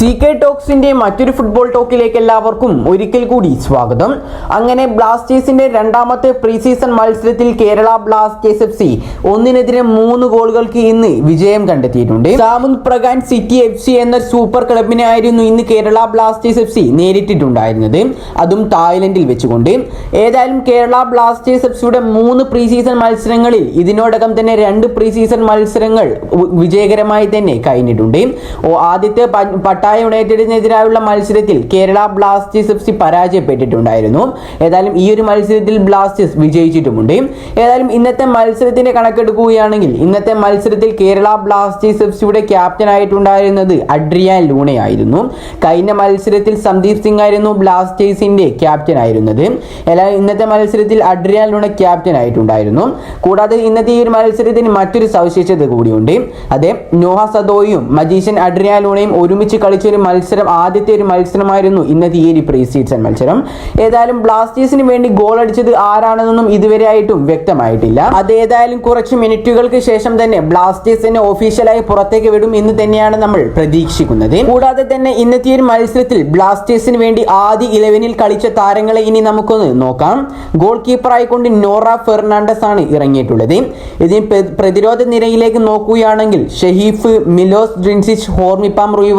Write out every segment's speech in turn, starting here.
C K ടോക്സിന്റെ മറ്റൊരു football ടോക്കിലേക്ക് എല്ലാവർക്കും ഒരിക്കൽ കൂടി സ്വാഗതം. അങ്ങനെ ബ്ലാസ്റ്റേഴ്സിന്റെ രണ്ടാമത്തെ പ്രീ സീസൺ മത്സരത്തിൽ കേരള ബ്ലാസ്റ്റേഴ്സ് എഫ് സി ഒന്നിനെതിരെ മൂന്ന് ഗോളുകൾക്ക് ഇന്ന് വിജയം കണ്ടെത്തിയിട്ടുണ്ട്. Samut Prakan City F C എന്ന സൂപ്പർ ക്ലബിനെ ആയിരുന്നു ഇന്ന് കേരള ബ്ലാസ്റ്റേഴ്സ് എഫ് സി നേരിട്ടിട്ടുണ്ടായിരുന്നത്. അതും തായ്ലൻഡിൽ വെച്ചുകൊണ്ട്. ഏതായാലും കേരള ബ്ലാസ്റ്റേഴ്സ് എഫ് സിയുടെ മൂന്ന് പ്രീ സീസൺ മത്സരങ്ങളിൽ ഇതിനോടകം തന്നെ രണ്ട് പ്രീ സീസൺ മത്സരങ്ങൾ വിജയകരമായി തന്നെ കഴിഞ്ഞിട്ടുണ്ട്. ആദ്യത്തെ പ- പട്ടായ യുണൈറ്റഡിനെതിരായുള്ള മത്സരത്തിൽ കേരള ബ്ലാസ്റ്റേഴ്സ് എഫ് സി പരാജയപ്പെട്ടിട്ടുണ്ടായിരുന്നു. ഏതായാലും ഈ ഒരു മത്സരത്തിൽ ബ്ലാസ്റ്റേഴ്സ് വിജയിച്ചിട്ടുമുണ്ട്. ഏതായാലും ഇന്നത്തെ മത്സരത്തിന്റെ കണക്കെടുക്കുകയാണെങ്കിൽ ഇന്നത്തെ മത്സരത്തിൽ കേരള ബ്ലാസ്റ്റേഴ്സ് എഫ് സിയുടെ ക്യാപ്റ്റൻ ആയിട്ടുണ്ടായിരുന്നത് അഡ്രിയാൻ ലൂണയായിരുന്നു. കഴിഞ്ഞ മത്സരത്തിൽ സന്ദീപ് സിംഗ് ആയിരുന്നു ബ്ലാസ്റ്റേഴ്സിന്റെ ക്യാപ്റ്റൻ ആയിരുന്നത് ഏതായാലും ഇന്നത്തെ മത്സരത്തിൽ അഡ്രിയാൻ ലൂണ ക്യാപ്റ്റൻ ആയിട്ടുണ്ടായിരുന്നു കൂടാതെ ഇന്നത്തെ ഈ ഒരു മത്സരത്തിന് മറ്റൊരു സവിശേഷത കൂടിയുണ്ട്. അതെ നോഹ സദോയും മജീഷ്യൻ അഡ്രിയാൻ ലൂണയും ഒരുമിച്ച് കളിച്ച ഒരു മത്സരം ആദ്യത്തെ ഒരു മത്സരമായിരുന്നു ഇന്നത്തെ ഈ ഒരു പ്രീ സീസൺ മത്സരം. ഏതായാലും ബ്ലാസ്റ്റേഴ്സിന് വേണ്ടി ഗോൾ അടിച്ചത് ആരാണെന്നൊന്നും ഇതുവരെ ആയിട്ടും വ്യക്തമായിട്ടില്ല. അത് ഏതായാലും കുറച്ച് മിനിറ്റുകൾക്ക് ശേഷം തന്നെ ബ്ലാസ്റ്റേഴ്സിനെ ഒഫീഷ്യലായി പുറത്തേക്ക് വിടും എന്ന് തന്നെയാണ് നമ്മൾ പ്രതീക്ഷിക്കുന്നത്. കൂടാതെ തന്നെ ഇന്നത്തെ ഒരു മത്സരത്തിൽ ബ്ലാസ്റ്റേഴ്സിന് വേണ്ടി ആദ്യ ഇലവനിൽ കളിച്ച താരങ്ങളെ ഇനി നമുക്കൊന്ന് നോക്കാം. ഗോൾ കീപ്പറായിക്കൊണ്ട് നോറ ഫെർണാണ്ടസ് ആണ് ഇറങ്ങിയിട്ടുള്ളത്. ഇതിന് പ്ര- പ്രതിരോധ നിരയിലേക്ക് നോക്കുകയാണെങ്കിൽ ഷെഹീഫ് മിലോസ് ഡ്രിൻസിച്ച് ഹോർമിപ്പാം റുയിവ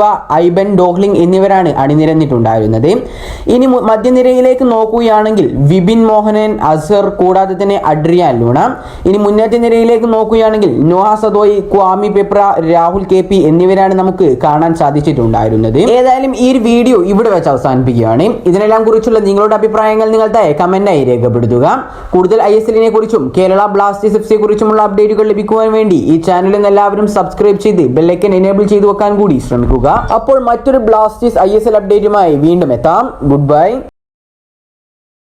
ഐബൻ ഡോഗ്ലിംഗ് എന്നിവരാണ് അണിനിരന്നിട്ടുണ്ടായിരുന്നത്. ഇനി മധ്യനിരയിലേക്ക് നോക്കുകയാണെങ്കിൽ വിപിൻ മോഹനൻ അസർ കൂടാതെ തന്നെ അഡ്രിയാൻ ലൂണ. ഇനി മുന്നേറ്റ നിരയിലേക്ക് നോക്കുകയാണെങ്കിൽ Noah Sadaoui Kwame Peprah Rahul K P എന്നിവരാണ് നമുക്ക് കാണാൻ സാധിച്ചിട്ടുണ്ടായിരുന്നത്. ഏതായാലും ഈ ഒരു വീഡിയോ ഇവിടെ വെച്ച് അവസാനിപ്പിക്കുകയാണ്. ഇതിനെല്ലാം കുറിച്ചുള്ള നിങ്ങളുടെ അഭിപ്രായങ്ങൾ നിങ്ങൾ താഴെ കമന്റായി രേഖപ്പെടുത്തുക. കൂടുതൽ ഐ എസ് എല്ലിനെ കുറിച്ചും കേരള ബ്ലാസ്റ്റേഴ്സ് എഫ് സിയെ കുറിച്ചുമുള്ള അപ്ഡേറ്റുകൾ ലഭിക്കുവാൻ വേണ്ടി ഈ ചാനലിൽ എല്ലാവരും സബ്സ്ക്രൈബ് ചെയ്ത് ബെല്ലൈക്കൻ എനേബിൾ ചെയ്തു വെക്കാൻ കൂടി ശ്രമിക്കുക. അപ്പോൾ മറ്റൊരു ബ്ലാസ്റ്റേഴ്സ് ഐ എസ് എൽ അപ്ഡേറ്റുമായി വീണ്ടും എത്താം. Good bye